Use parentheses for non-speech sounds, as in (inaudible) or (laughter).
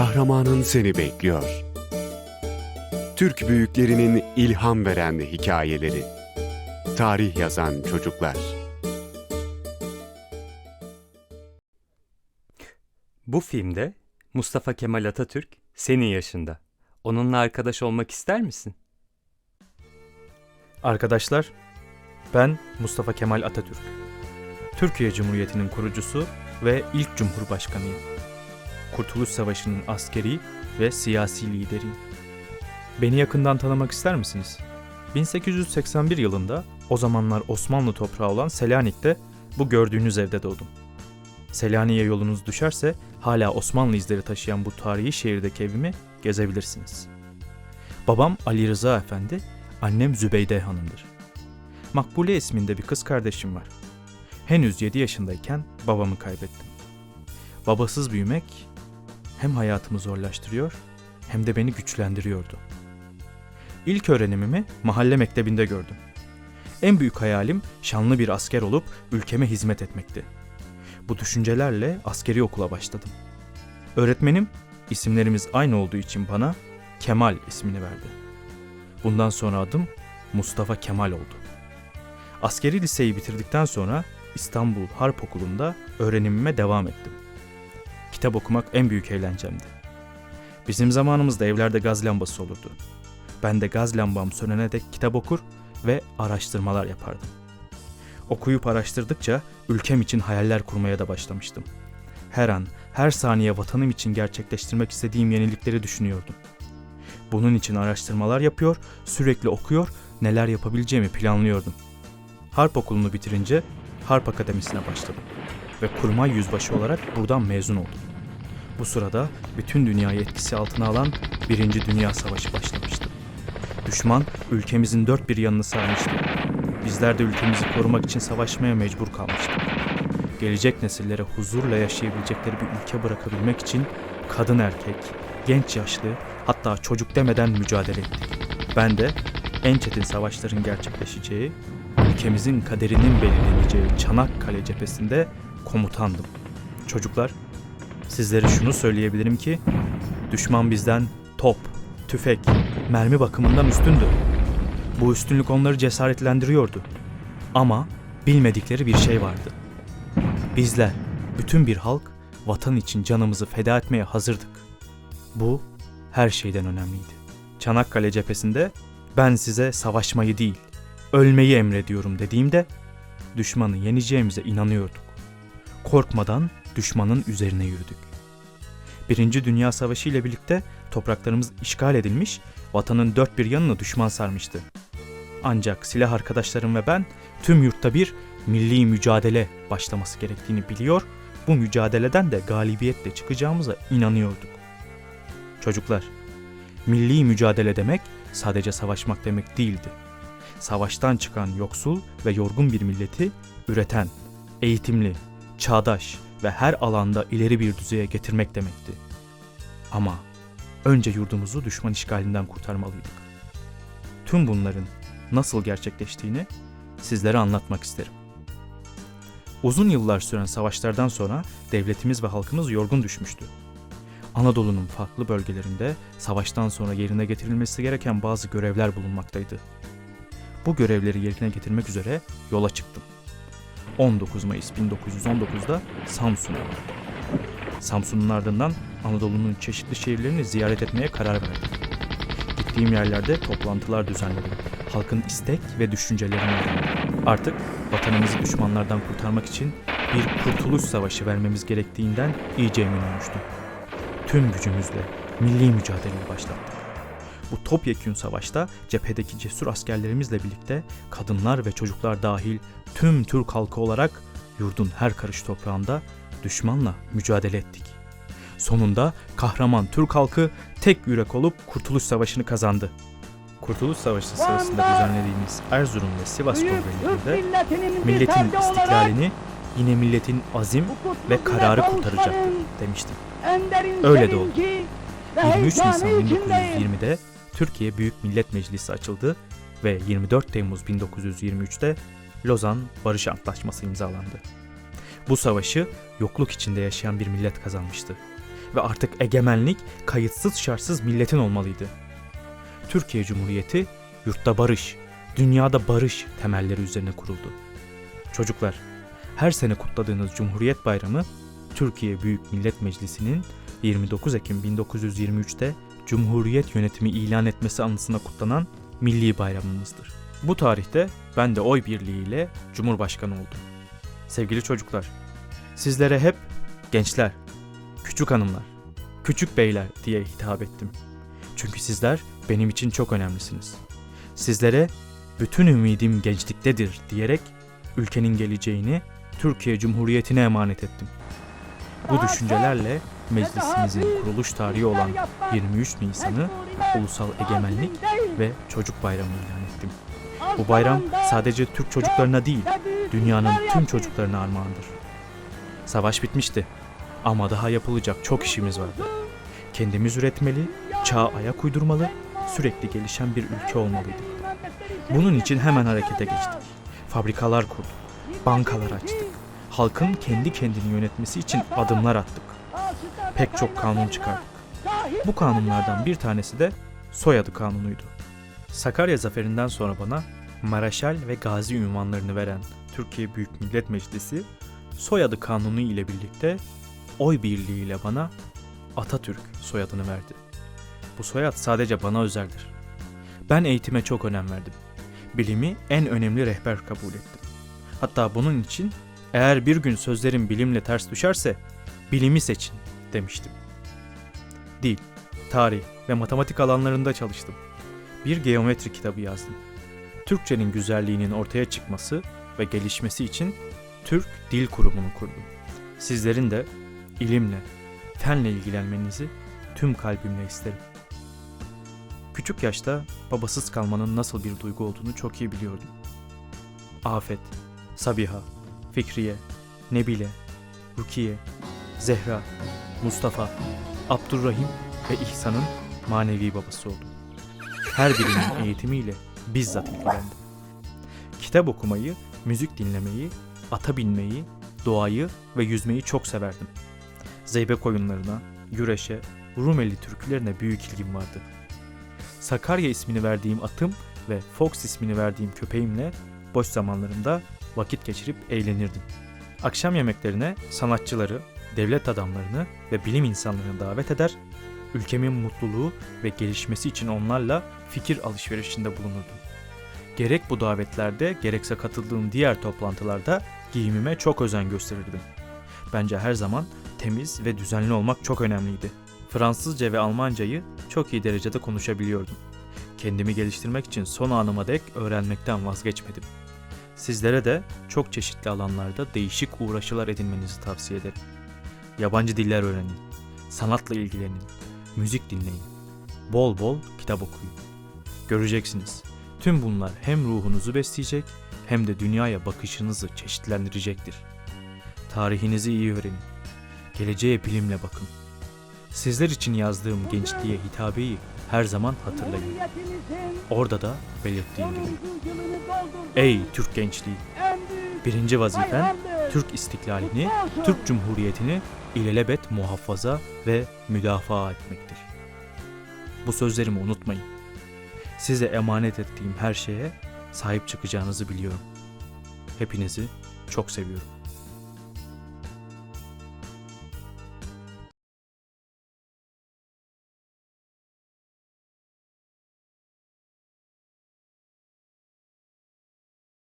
kahramanın seni bekliyor. Türk büyüklerinin ilham veren hikayeleri. Tarih yazan çocuklar. Bu filmde Mustafa Kemal Atatürk senin yaşında. Onunla arkadaş olmak ister misin? Arkadaşlar, ben Mustafa Kemal Atatürk. Türkiye Cumhuriyeti'nin kurucusu ve ilk cumhurbaşkanıyım. Kurtuluş Savaşı'nın askeri ve siyasi lideriyim. Beni yakından tanımak ister misiniz? 1881 yılında o zamanlar Osmanlı toprağı olan Selanik'te bu gördüğünüz evde doğdum. Selanik'e yolunuz düşerse hala Osmanlı izleri taşıyan bu tarihi şehirdeki evimi gezebilirsiniz. Babam Ali Rıza Efendi, annem Zübeyde Hanım'dır. Makbule isminde bir kız kardeşim var. Henüz 7 yaşındayken babamı kaybettim. Babasız büyümek hem hayatımı zorlaştırıyor hem de beni güçlendiriyordu. İlk öğrenimimi mahalle mektebinde gördüm. En büyük hayalim şanlı bir asker olup ülkeme hizmet etmekti. Bu düşüncelerle askeri okula başladım. Öğretmenim isimlerimiz aynı olduğu için bana Kemal ismini verdi. Bundan sonra adım Mustafa Kemal oldu. Askeri liseyi bitirdikten sonra İstanbul Harp Okulu'nda öğrenimime devam ettim. Kitap okumak en büyük eğlencemdi. Bizim zamanımızda evlerde gaz lambası olurdu. Ben de gaz lambam sönene dek kitap okur ve araştırmalar yapardım. Okuyup araştırdıkça ülkem için hayaller kurmaya da başlamıştım. Her an, her saniye vatanım için gerçekleştirmek istediğim yenilikleri düşünüyordum. Bunun için araştırmalar yapıyor, sürekli okuyor, neler yapabileceğimi planlıyordum. Harp okulunu bitirince Harp Akademisi'ne başladım ve kurmay yüzbaşı olarak buradan mezun oldum. Bu sırada bütün dünyayı etkisi altına alan Birinci Dünya Savaşı başlamıştı. Düşman ülkemizin dört bir yanını sarmıştı. Bizler de ülkemizi korumak için savaşmaya mecbur kalmıştık. Gelecek nesillere huzurla yaşayabilecekleri bir ülke bırakabilmek için kadın erkek, genç yaşlı hatta çocuk demeden mücadele ettik. Ben de en çetin savaşların gerçekleşeceği, ülkemizin kaderinin belirleneceği Çanakkale cephesinde komutandım. Çocuklar, sizlere şunu söyleyebilirim ki düşman bizden top, tüfek, mermi bakımından üstündü. Bu üstünlük onları cesaretlendiriyordu. Ama bilmedikleri bir şey vardı. Bizler, bütün bir halk, vatan için canımızı feda etmeye hazırdık. Bu her şeyden önemliydi. Çanakkale cephesinde ben size savaşmayı değil, ölmeyi emrediyorum dediğimde düşmanı yeneceğimize inanıyorduk. Korkmadan düşmanın üzerine yürüdük. Birinci Dünya Savaşı ile birlikte topraklarımız işgal edilmiş, vatanın dört bir yanını düşman sarmıştı. Ancak silah arkadaşlarım ve ben tüm yurtta bir milli mücadele başlaması gerektiğini biliyor, bu mücadeleden de galibiyetle çıkacağımıza inanıyorduk. Çocuklar, milli mücadele demek sadece savaşmak demek değildi. Savaştan çıkan yoksul ve yorgun bir milleti üreten, eğitimli, çağdaş ve her alanda ileri bir düzeye getirmek demekti. Ama önce yurdumuzu düşman işgalinden kurtarmalıydık. Tüm bunların nasıl gerçekleştiğini sizlere anlatmak isterim. Uzun yıllar süren savaşlardan sonra devletimiz ve halkımız yorgun düşmüştü. Anadolu'nun farklı bölgelerinde savaştan sonra yerine getirilmesi gereken bazı görevler bulunmaktaydı. Bu görevleri yerine getirmek üzere yola çıktım. 19 Mayıs 1919'da Samsun'a vardım. Samsun'un ardından Anadolu'nun çeşitli şehirlerini ziyaret etmeye karar verdim. Gittiğim yerlerde toplantılar düzenledim. Halkın istek ve düşüncelerini öğrendim. Artık vatanımızı düşmanlardan kurtarmak için bir kurtuluş savaşı vermemiz gerektiğinden iyice emin olmuştum. Tüm gücümüzle milli mücadeleyi başlattık. Bu topyekün savaşta cephedeki cesur askerlerimizle birlikte kadınlar ve çocuklar dahil tüm Türk halkı olarak yurdun her karış toprağında düşmanla mücadele ettik. Sonunda kahraman Türk halkı tek yürek olup Kurtuluş Savaşı'nı kazandı. Kurtuluş Savaşı sırasında düzenlediğimiz Erzurum ve Sivas milletinin, milletin istiklalini yine milletin azim ve kararı kurtaracaktır demiştim. Öyle de oldu. sevinci ve 23 heyecanı Nisan içindeyim. 1920'de Türkiye Büyük Millet Meclisi açıldı ve 24 Temmuz 1923'te Lozan Barış Antlaşması imzalandı. Bu savaşı yokluk içinde yaşayan bir millet kazanmıştı. ve artık egemenlik kayıtsız şartsız milletin olmalıydı. Türkiye Cumhuriyeti yurtta barış, dünyada barış temelleri üzerine kuruldu. Çocuklar, her sene kutladığınız Cumhuriyet Bayramı Türkiye Büyük Millet Meclisi'nin 29 Ekim 1923'te Cumhuriyet yönetimi ilan etmesi anısına kutlanan milli bayramımızdır. Bu tarihte ben de oy birliğiyle Cumhurbaşkanı oldum. Sevgili çocuklar, sizlere hep gençler, küçük hanımlar, küçük beyler diye hitap ettim. Çünkü sizler benim için çok önemlisiniz. Sizlere bütün ümidim gençliktedir diyerek ülkenin geleceğini Türkiye Cumhuriyeti'ne emanet ettim. Bu düşüncelerle meclisimizin kuruluş tarihi olan 23 Nisan'ı Ulusal Egemenlik ve Çocuk Bayramı ilan ettim. Bu bayram sadece Türk çocuklarına değil, dünyanın tüm çocuklarına armağandır. Savaş bitmişti ama daha yapılacak çok işimiz vardı. Kendimiz üretmeli, çağa ayak uydurmalı, sürekli gelişen bir ülke olmalıydık. Bunun için hemen harekete geçtik. Fabrikalar kurduk, bankalar açtık. Halkın kendi kendini yönetmesi için adımlar attık. Pek çok kanun çıkardık. Bu kanunlardan bir tanesi de soyadı kanunuydu. Sakarya zaferinden sonra bana Maraşal ve Gazi ünvanlarını veren Türkiye Büyük Millet Meclisi soyadı kanunu ile birlikte oy birliğiyle bana Atatürk soyadını verdi. Bu soyad sadece bana özeldir. Ben eğitime çok önem verdim. Bilimi en önemli rehber kabul ettim. Hatta bunun için eğer bir gün sözlerim bilimle ters düşerse bilimi seçin demiştim. Dil, tarih ve matematik alanlarında çalıştım. Bir geometri kitabı yazdım. Türkçenin güzelliğinin ortaya çıkması ve gelişmesi için Türk Dil Kurumu'nu kurdum. Sizlerin de ilimle, fenle ilgilenmenizi tüm kalbimle isterim. Küçük yaşta babasız kalmanın nasıl bir duygu olduğunu çok iyi biliyordum. Afet, Sabiha, Fikriye, Nebile, Rukiye, Zehra, Mustafa, Abdurrahim ve İhsan'ın manevi babası oldum. Her birinin (laughs) eğitimiyle bizzat ilgilendim. Kitap okumayı, müzik dinlemeyi, ata binmeyi, doğayı ve yüzmeyi çok severdim. Zeybek oyunlarına, güreşe, Rumeli türkülerine büyük ilgim vardı. Sakarya ismini verdiğim atım ve Fox ismini verdiğim köpeğimle boş zamanlarımda vakit geçirip eğlenirdim. Akşam yemeklerine sanatçıları, devlet adamlarını ve bilim insanlarını davet eder, ülkemin mutluluğu ve gelişmesi için onlarla fikir alışverişinde bulunurdum. Gerek bu davetlerde gerekse katıldığım diğer toplantılarda giyimime çok özen gösterirdim. Bence her zaman temiz ve düzenli olmak çok önemliydi. Fransızca ve Almancayı çok iyi derecede konuşabiliyordum. Kendimi geliştirmek için son anıma dek öğrenmekten vazgeçmedim. Sizlere de çok çeşitli alanlarda değişik uğraşılar edinmenizi tavsiye ederim. Yabancı diller öğrenin, sanatla ilgilenin, müzik dinleyin, bol bol kitap okuyun. Göreceksiniz. Tüm bunlar hem ruhunuzu besleyecek hem de dünyaya bakışınızı çeşitlendirecektir. Tarihinizi iyi öğrenin. Geleceğe bilimle bakın. Sizler için yazdığım gençliğe hitabeyi her zaman hatırlayın. Orada da belirttiğim gibi. Ey Türk gençliği! Birinci vazifen Türk istiklalini, Türk Cumhuriyeti'ni ilelebet muhafaza ve müdafaa etmektir. Bu sözlerimi unutmayın. Size emanet ettiğim her şeye sahip çıkacağınızı biliyorum. Hepinizi çok seviyorum.